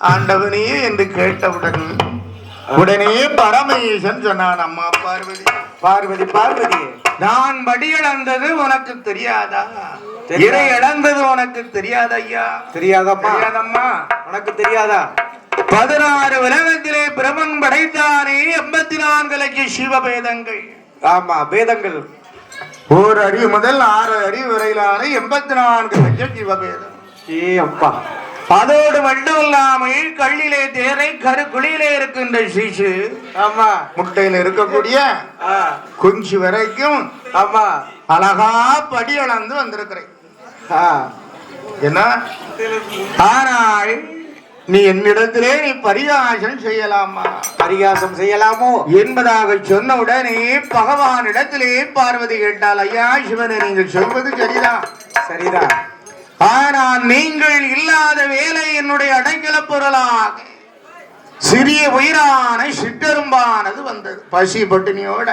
ஆண்டவனே என்று கேட்டவுடன் உடனே பரமேசன் சொன்னான் அம்மா பார்வதி பார்வதி பார்வதி நான் படி இழந்தது உனக்கு தெரியாதா. இறை இழந்தது உனக்கு தெரியாத ஐயா? தெரியாதம்மா. தெரியாதம்மா. உனக்கு தெரியாதா? பதினாறு உலகத்திலே பிரமன் படைத்தானே எண்பத்தி நான்கு லட்சம் சிவபேதங்கள். ஆமா வேதங்கள். ஓர் அறிவு முதல் ஆறு அறிவு வரையிலான எண்பத்தி நான்கு லட்சம் சிவபேதம். ஏ அப்பா. அதோடு மட்டும் இல்லாமல் கல்லிலே தேரை கருக்குழியிலே இருக்கின்ற சிசு ஆமா. முட்டையில இருக்கக்கூடிய குஞ்சு வரைக்கும் ஆமா. அழகா படி அளந்து வந்திருக்கிறேன். என்ன? ஆனால் நீ என்னிடத்திலே நீ பரிகாசம் செய்யலாமா? பரிகாசம் செய்யலாமோ? என்பதாக சொன்ன உடனே பகவானிடத்திலே பார்வதி கேட்டால் ஐயா சிவனை நீங்கள் சொல்வது சரிதான். சரிதான். ஆனால் நீங்கள் இல்லாத வேலை என்னுடைய அடைக்கல பொருளாக. சிறிய உயிரான சிற்றெரும்பானது வந்தது. பசி பட்டினியோட.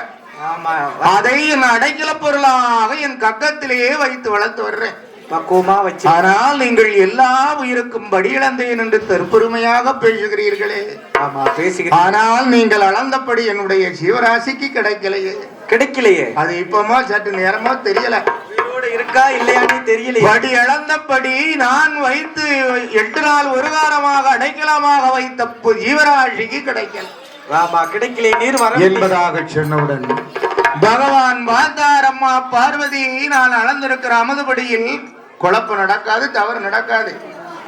அதை என் அடைக்கல பொருளாக என் கக்கத்திலேயே வைத்து வளர்த்து வர்றேன். பக்குவமா வச்சு. ஆனால் நீங்கள் எல்லா உயிருக்கும் படி இழந்தேன் என்று தற்பெருமையாக பேசுகிறீர்களே. ஆமா பேசுகிறேன் ஆனால் நீங்கள் அளந்தபடி என்னுடைய ஜீவராசிக்கு கிடைக்கலையே. கிடைக்கலையே. அது இப்பமோ சற்று நேரமோ தெரியல. உயிரோட இருக்கா இல்லையான்னு தெரியலையே. படி அளந்தபடி நான் வைத்து எட்டு நாள் ஒரு வாரமாக அடைக்கலமாக வைத்த ஜீவராசிக்கு கிடைக்கல. ஆமா கிடைக்கலையே நீர் வர என்பதாக சொன்னவுடன் பகவான் பார்த்தார் அம்மா பார்வதி நான் அளந்திருக்கிற அமுதுபடியில் குழப்பம் நடக்காது தவறு நடக்காது.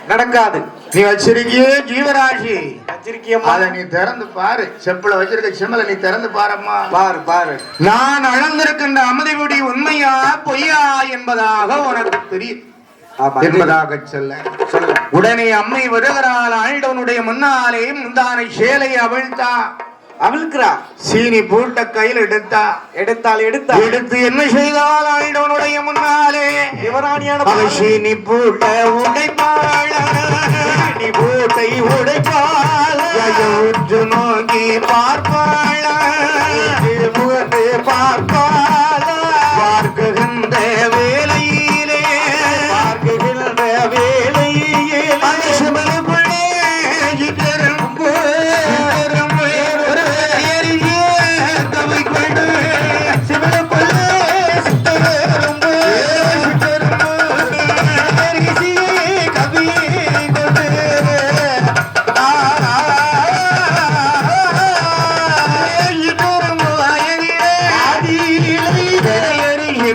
நடக்காது. நீ வச்சிருக்கியே ஜீவராசி வச்சிருக்கியம்மா. அதை நீ திறந்து பாரு. செப்புல வச்சிருக்க செம்மலை நீ திறந்து பாரம்மா. பாரு பாரு. நான் அளந்திருக்கின்ற அமுதிபடி உண்மையா பொய்யா என்பதாக உனக்கு தெரியும். என்பதாக சொல்ல. உடனே அம்மை வருகிறாள் ஆண்டவனுடைய முன்னாலே முந்தானை சேலை அவிழ்த்தா. அவிழ்க்கிறா? சீனி பூட்ட கையில் எடுத்தா. எடுத்தால் எடுத்தால் எடுத்து என்ன செய்தால் ஆண்டவனுடைய முன்னாலே? யுவராணியான அவள் சீனி பூட்ட உடைப்பாள சீனி பூட்டை உடைப்பாள. உற்று நோக்கி பார்ப்பாள? முகத்தை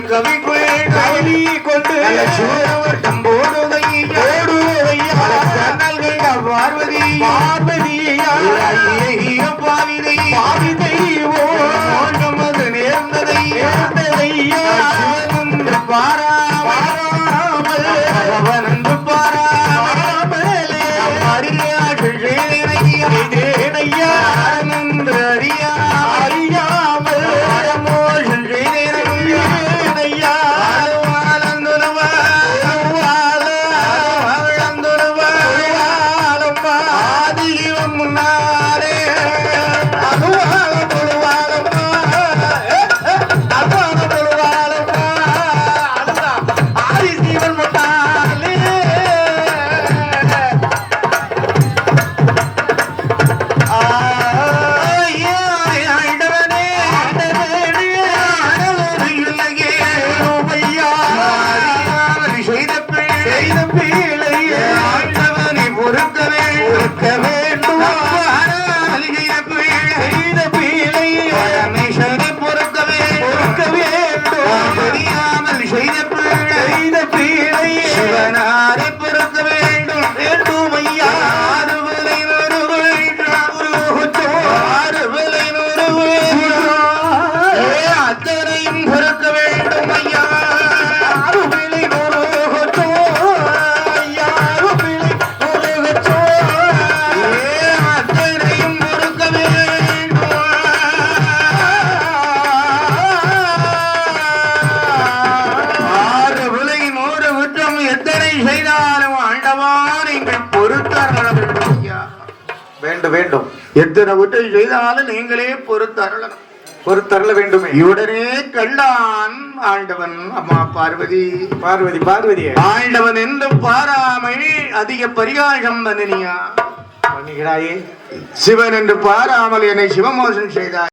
கவி கவி கொண்டு பார்வதி பார்வதியா. பாவிதை பாவிதை ஓண்டமது நேர்ந்ததை. நேர்ந்ததையா. பாராமல் வேண்டும் வேண்டும். எத்தனை குற்றம் செய்தாலும் நீங்களே பொறுத்தருளணும் பொறுத்தருள வேண்டுமே. இவுடனே கண்டான் ஆண்டவன் அம்மா பார்வதி. பார்வதி பார்வதியே. ஆண்டவன் என்று பாராமை அதிக பரிகாசம் பண்ணினியா? பண்ணுகிறாயே சிவன் என்று பாராமல் என்னை சிவமோசம் செய்தாய்